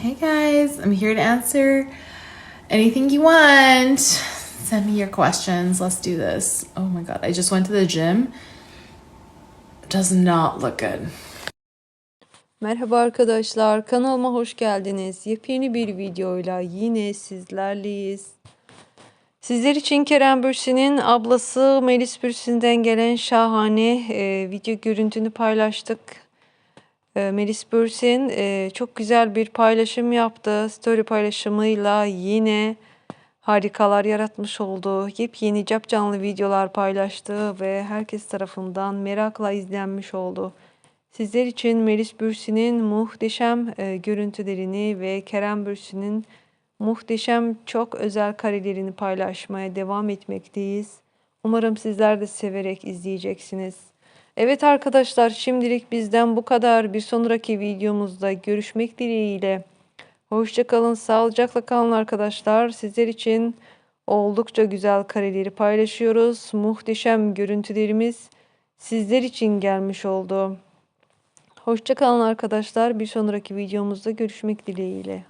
Hey guys, I'm here to answer anything you want. Send me your questions. Let's do this. Oh my god, I just went to the gym. Does not look good. Merhaba arkadaşlar, kanalıma hoş geldiniz. Yepyeni bir videoyla yine sizlerleyiz. Sizler için Kerem Bürsin'in ablası Melis Bürsin'den gelen şahane e, video görüntünü paylaştık. E, Melis Bürsin e, çok güzel bir paylaşım yaptı. Story paylaşımıyla yine harikalar yaratmış oldu. Yepyeni capcanlı videolar paylaştı ve herkes tarafından merakla izlenmiş oldu. Sizler için Melis Bürsin'in muhteşem e, görüntülerini ve Kerem Bürsin'in muhteşem çok özel karelerini paylaşmaya devam etmekteyiz. Umarım sizler de severek izleyeceksiniz. Evet arkadaşlar şimdilik bizden bu kadar. Bir sonraki videomuzda görüşmek dileğiyle. Hoşçakalın, sağlıcakla kalın arkadaşlar. Sizler için oldukça güzel kareleri paylaşıyoruz. Muhteşem görüntülerimiz sizler için gelmiş oldu. Hoşçakalın arkadaşlar. Bir sonraki videomuzda görüşmek dileğiyle.